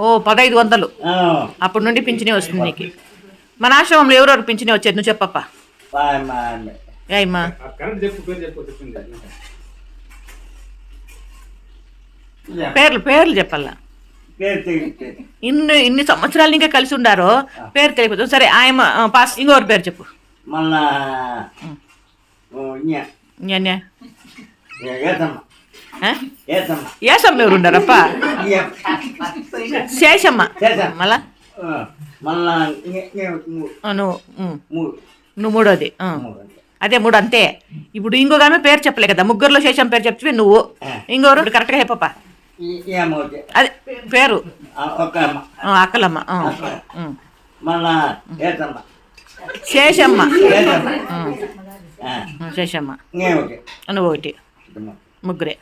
ఓ పదహైదు వందలు. అప్పటి నుండి పింఛనే వస్తుంది నీకు. మన ఆశ్రమంలో ఎవరెవరు పింఛనే వచ్చేది? నువ్వు చెప్పప్ప. మా- మా- ఏమ్మా కరెంట్ చెప్పు పేరు చెప్పు చెప్పింది యా, పేర్లు పేర్లు చెప్పాలా. ఇన్ని ఇన్ని సంవత్సరాలు ఇంకా కలిసి ఉండారో పేరు తెలియదు సరే ఆయన పాస్ ఇంకొకరి పేరు చెప్పు. మళ్ళా ఏసమ్మ. ఎవరు ఉండారప్ప. శేషమ్మ. మళ్ళా? నువ్వు నువ్వు మూడోది. అదే మూడు అంతే ఇప్పుడు ఇంకొక ఆమె పేరు చెప్పలే కదా ముగ్గురులో శేషం పేరు చెప్తే నువ్వు ఇంకొకరు ఇప్పుడు కరెక్ట్గా చెప్పప్ప. అదే పేరు. అక్కలమ్మ శేషమ్మ. శేషమ్మ. ఇంకే నువ్వు ఒకటి. ముగ్గురే.